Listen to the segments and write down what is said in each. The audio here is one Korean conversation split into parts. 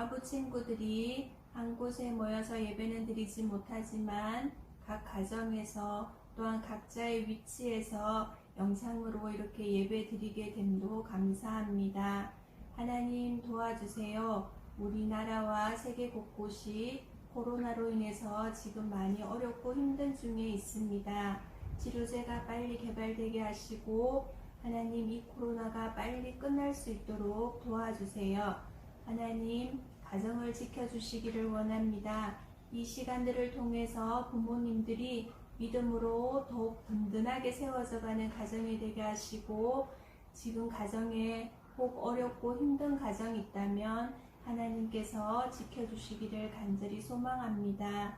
저 영화부 친구들이 한 곳에 모여서 예배는 드리지 못하지만 각 가정에서 또한 각자의 위치에서 영상으로 이렇게 예배 드리게 됨도 감사합니다. 하나님 도와주세요. 우리나라와 세계 곳곳이 코로나로 인해서 지금 많이 어렵고 힘든 중에 있습니다. 치료제가 빨리 개발되게 하시고 하나님 이 코로나가 빨리 끝날 수 있도록 도와주세요. 하나님 가정을 지켜주시기를 원합니다. 이 시간들을 통해서 부모님들이 믿음으로 더욱 든든하게 세워져가는 가정이 되게 하시고 지금 가정에 혹 어렵고 힘든 가정이 있다면 하나님께서 지켜주시기를 간절히 소망합니다.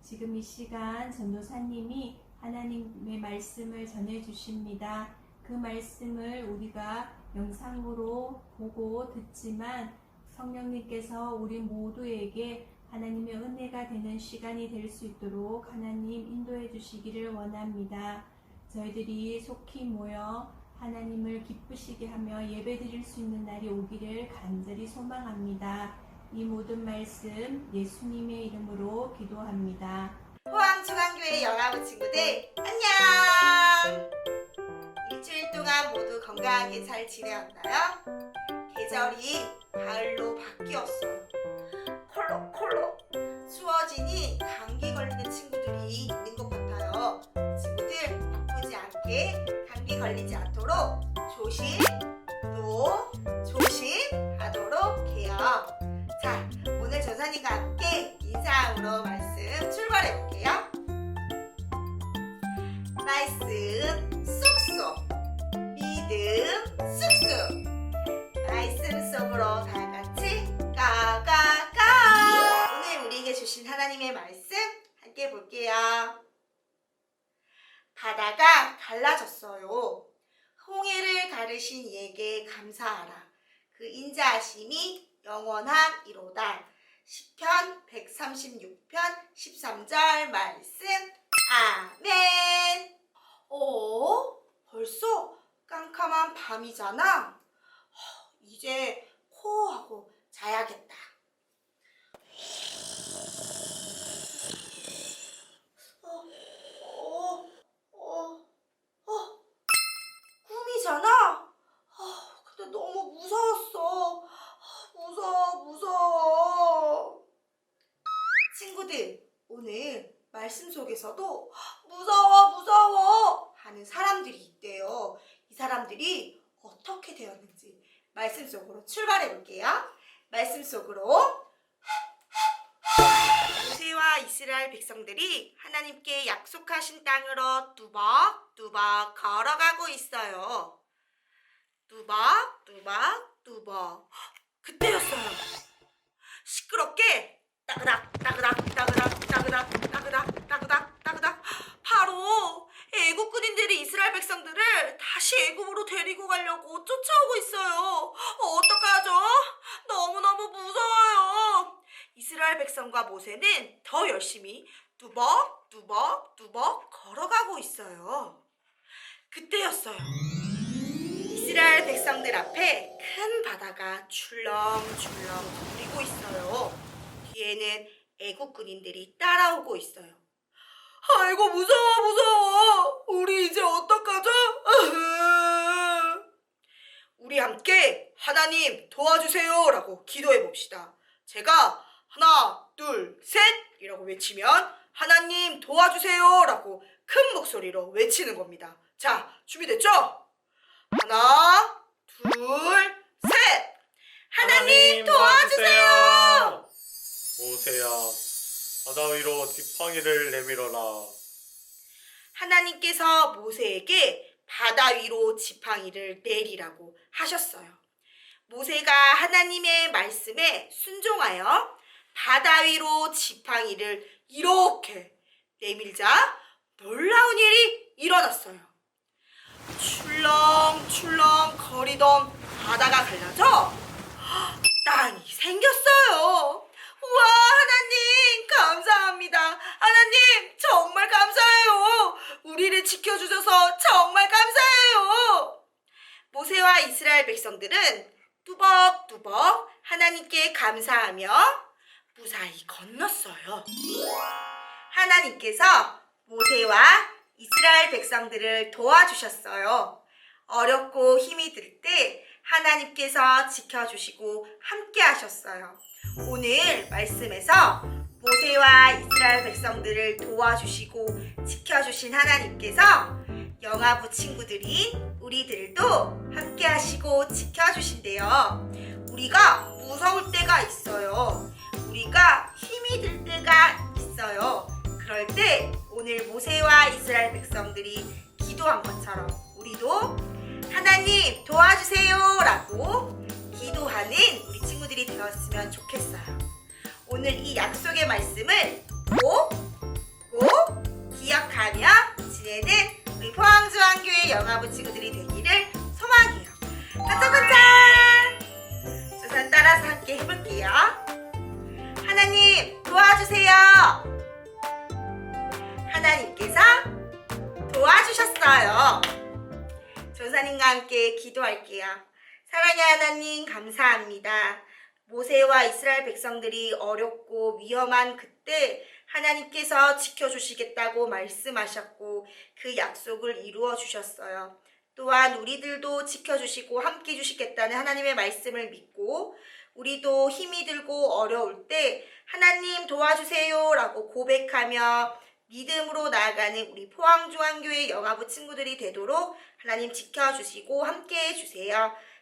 지금 이 시간 전도사님이 하나님의 말씀을 전해주십니다. 그 말씀을 우리가 영상으로 보고 듣지만 성령님께서 우리 모두에게 하나님의 은혜가 되는 시간이 될 수 있도록 하나님 인도해 주시기를 원합니다. 저희들이 속히 모여 하나님을 기쁘시게 하며 예배 드릴 수 있는 날이 오기를 간절히 소망합니다. 이 모든 말씀 예수님의 이름으로 기도합니다. 포항중앙교회 영아부 친구들 안녕! 일주일 동안 모두 건강하게 잘 지내었나요? 계절이 가을로 바뀌었어요. 콜록콜록 추워지니 감기 걸리는 친구들이 있는 것 같아요. 친구들 아프지 않게 감기 걸리지 않도록 조심 또 조심하도록 해요. 자, 오늘 전사님과 함께 볼게요. 바다가 갈라졌어요. 홍해를 가르신 이에게 감사하라. 그 인자하심이 영원한 이로다. 시편 136편 13절 말씀. 아멘. 어? 벌써 깜깜한 밤이잖아. 허, 이제 코하고 자야겠다. 어, 어, 어, 어, 꿈이잖아. 아, 근데 너무 무서웠어. 아, 무서워, 무서워. 친구들, 오늘 말씀 속에서도 무서워, 무서워 하는 사람들이 있대요. 이 사람들이 어떻게 되었는지 말씀 속으로 출발해 볼게요. 말씀 속으로. 모세와 이스라엘 백성들이 하나님께 약속하신 땅으로 뚜벅뚜벅 걸어가고 있어요. 뚜벅뚜벅 뚜벅. 그때였어요. 시끄럽게 따그닥 따그닥 따그닥 따그닥 따그닥 따그닥 따그닥 바로 애국군인들이 이스라엘 백성들을 다시 애국으로 데리고 가려고 쫓아오고 있어요. 어떡하죠? 너무너무 무서워요. 이스라엘 백성과 모세는 더 열심히 뚜벅 뚜벅 뚜벅 걸어가고 있어요. 그때였어요. 이스라엘 백성들 앞에 큰 바다가 출렁출렁 거리고 있어요. 뒤에는 애국 군인들이 따라오고 있어요. 아이고 무서워 무서워. 우리 이제 어떡하죠? 우리 함께 하나님 도와주세요라고 기도해 봅시다. 제가 하나 둘 셋 이라고 외치면 하나님 도와주세요라고 큰 목소리로 외치는 겁니다. 자 준비됐죠? 하나 둘 셋. 하나님 도와주세요. 모세야, 바다 위로 지팡이를 내밀어라. 하나님께서 모세에게 바다 위로 지팡이를 내리라고 하셨어요. 모세가 하나님의 말씀에 순종하여 바다 위로 지팡이를 이렇게 내밀자 놀라운 일이 일어났어요. 출렁출렁 거리던 바다가 갈라져 땅이 생겼어요. 우와, 하나님, 감사합니다. 하나님, 정말 감사해요. 우리를 지켜주셔서 정말 감사해요. 모세와 이스라엘 백성들은 뚜벅뚜벅 하나님께 감사하며 무사히 건넜어요. 하나님께서 모세와 이스라엘 백성들을 도와주셨어요. 어렵고 힘이 들 때 하나님께서 지켜주시고 함께 하셨어요. 오늘 말씀에서 모세와 이스라엘 백성들을 도와주시고 지켜주신 하나님께서 영아부 친구들인 우리들도 함께 하시고 지켜주신대요. 우리가 무서울 때가 있어요. 우리가 힘이 들 때가 있어요. 그럴 때 오늘 모세와 이스라엘 백성들이 기도한 것처럼 우리도 하나님 도와주세요 라고 기도하는 우리 친구들이 되었으면 좋겠어요. 오늘 이 약속의 말씀을 꼭, 꼭 기억하며 지내는 우리 포항주한교회 영아부 친구들이 되기를 소망해요. 반짝반짝! 조선 따라서 함께 해볼게요. 하나님 도와주세요. 하나님께서 도와주셨어요. 조사님과 함께 기도할게요. 사랑의 하나님 감사합니다. 모세와 이스라엘 백성들이 어렵고 위험한 그때 하나님께서 지켜주시겠다고 말씀하셨고 그 약속을 이루어 주셨어요. 또한 우리들도 지켜주시고 함께 해주시겠다는 하나님의 말씀을 믿고 우리도 힘이 들고 어려울 때 하나님 도와주세요 라고 고백하며 믿음으로 나아가는 우리 포항중앙교회 영아부 친구들이 되도록 하나님 지켜주시고 함께 해주세요.